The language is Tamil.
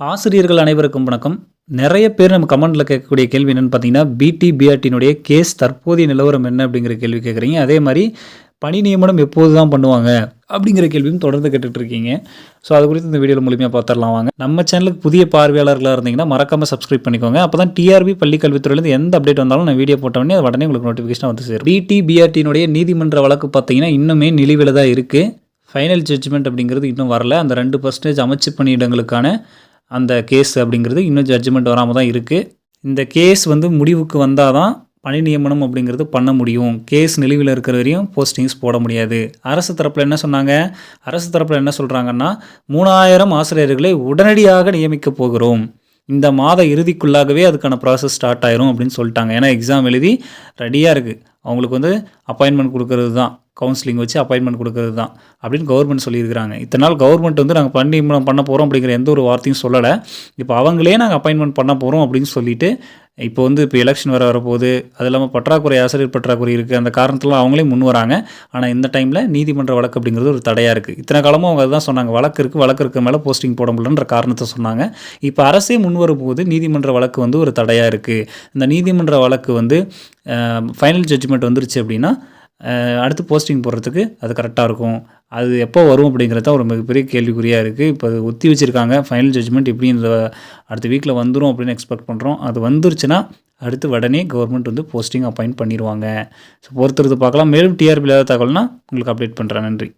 ஆசிரியர்கள் அனைவருக்கும் வணக்கம். நிறைய பேர் நம்ம கமெண்ட்டில் கேட்கக்கூடிய கேள்வி என்னென்னு பார்த்தீங்கன்னா பிடி பிஆர்டினுடைய கேஸ் தற்போதைய நிலவரம் என்ன அப்படிங்கிற கேள்வி கேட்குறீங்க. அதே மாதிரி பணி நியமனம் எப்போது தான் பண்ணுவாங்க அப்படிங்கிற கேள்வியும் தொடர்ந்து கேட்டுட்ருக்கீங்க ஸோ அது குறித்து இந்த வீடியோவில் மூலியமாக பார்த்துடலாம் வாங்க. நம்ம சேனலுக்கு புதிய பார்வையாளர்களாக இருந்தீங்கன்னா மறக்காமல் சப்ஸ்கிரைப் பண்ணிக்கோங்க. அப்போ தான் டிஆர்பி பள்ளி கல்வித்துறையிலேருந்து எந்த அப்டேட் வந்தாலும் நான் வீடியோ போட்ட உடனே அது உடனே உங்களுக்கு நோட்டிஃபிகேஷன் வந்து சேரும். பிடி பிஆர்டினுடைய நீதிமன்ற வழக்கு பார்த்தீங்கன்னா இன்னுமே நிலுவையில் தான் இருக்குது ஃபைனல் ஜட்ஜ்மெண்ட் அப்படிங்கிறது இன்னும் வரல. அந்த ரெண்டு பர்சன்டேஜ் அமைச்சு பணியிடங்களுக்கான அந்த கேஸ் அப்படிங்கிறது இன்னும் ஜட்ஜ்மெண்ட் வராமல் தான் இருக்குது இந்த கேஸ் வந்து முடிவுக்கு வந்தால் தான் பணி நியமனம் அப்படிங்கிறது பண்ண முடியும். கேஸ் நிலுவையில் இருக்கிற வரையும் போஸ்டிங்ஸ் போட முடியாது. அரசு தரப்பில் என்ன சொன்னாங்க? அரசு தரப்பில் என்ன சொல்கிறாங்கன்னா மூணாயிரம் ஆசிரியர்களை உடனடியாக நியமிக்க போகிறோம். இந்த மாத இறுதிக்குள்ளாகவே அதுக்கான ப்ராசஸ் ஸ்டார்ட் ஆயிரும் அப்படின்னு சொல்லிட்டாங்க. ஏன்னா எக்ஸாம் எழுதி ரெடியாக இருக்குது அவங்களுக்கு வந்து அப்பாயின்மெண்ட் கொடுக்கறது தான் கவுன்சிலிங் வச்சு அப்பாயின்மெண்ட் கொடுக்கறது தான் அப்படின்னு கவர்மெண்ட் சொல்லியிருக்கிறாங்க. இத்தனை நாள் கவர்மெண்ட் வந்து நாங்கள் பண்ணி பண்ண போகிறோம் அப்படிங்கிற எந்த ஒரு வார்த்தையும் சொல்லலை. இப்போ அவங்களே நாங்கள் அப்பாயின்மெண்ட் பண்ண போகிறோம் அப்படின்னு சொல்லிட்டு இப்போ வந்து இப்போ எலெக்ஷன் வர வரப்போகுது அது இல்லாமல் பற்றாக்குறை ஆசிரியர் பற்றாக்குறை இருக்குது அந்த காரணத்தில் அவங்களே முன் வராங்க. ஆனால் இந்த டைமில் நீதிமன்ற வழக்கு அப்படிங்கிறது ஒரு தடையாக இருக்குது இத்தனை காலமும் அவங்க அதுதான் சொன்னாங்க. வழக்கு இருக்குது வழக்கு இருக்க மேலே போஸ்டிங் போட முடியலன்ற காரணத்தை சொன்னாங்க. இப்போ அரசே முன் வரும்போது நீதிமன்ற வழக்கு வந்து ஒரு தடையாக இருக்குது இந்த நீதிமன்ற வழக்கு வந்து ஃபைனல் ஜட்ஜ்மெண்ட் வந்துருச்சு அப்படின்னா அடுத்து போஸ்டிங் போடுறதுக்கு அது கரெக்டாக இருக்கும். அது எப்போ வரும் அப்படிங்கிறது தான் ஒரு மிகப்பெரிய கேள்விக்குறியாக இருக்குது இப்போ அது ஒத்தி வச்சுருக்காங்க. ஃபைனல் ஜட்ஜ்மெண்ட் எப்படி இந்த அடுத்த வீக்கில் வந்துடும் அப்படின்னு எக்ஸ்பெக்ட் பண்ணுறோம் அது வந்துருச்சுன்னா அடுத்து உடனே கவர்மெண்ட் வந்து போஸ்டிங் அப்பாயிண்ட் பண்ணிடுவாங்க. ஸோ பொறுத்துறது பார்க்கலாம். மேலும் டிஆர்பியில் ஏதாவது தகவல்னா உங்களுக்கு அப்டேட் பண்ணுறேன் நன்றி.